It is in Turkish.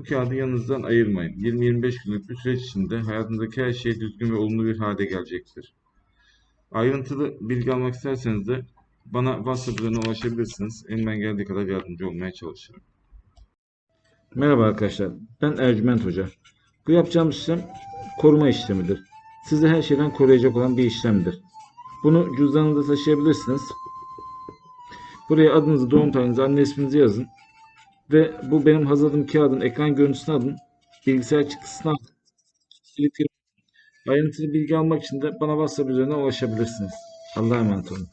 bu kağıdı yanınızdan ayırmayın. 20-25 günlük bir süreç içinde hayatınızdaki her şey düzgün ve olumlu bir hale gelecektir. Ayrıntılı bilgi almak isterseniz de bana WhatsApp üzerinden ulaşabilirsiniz. Elimden geldiği kadar yardımcı olmaya çalışırım. Merhaba arkadaşlar. Ben Ercüment Hoca. Bu yapacağımız işlem koruma işlemidir. Sizi her şeyden koruyacak olan bir işlemdir. Bunu cüzdanınızda taşıyabilirsiniz. Buraya adınızı, doğum tarihinizi, anne isminizi yazın. Ve bu benim hazırladığım kağıdın ekran görüntüsünü alın. Bilgisayar çıktısını alın. Ayrıntılı bilgi almak için de bana WhatsApp üzerinden ulaşabilirsiniz. Allah'a emanet olun.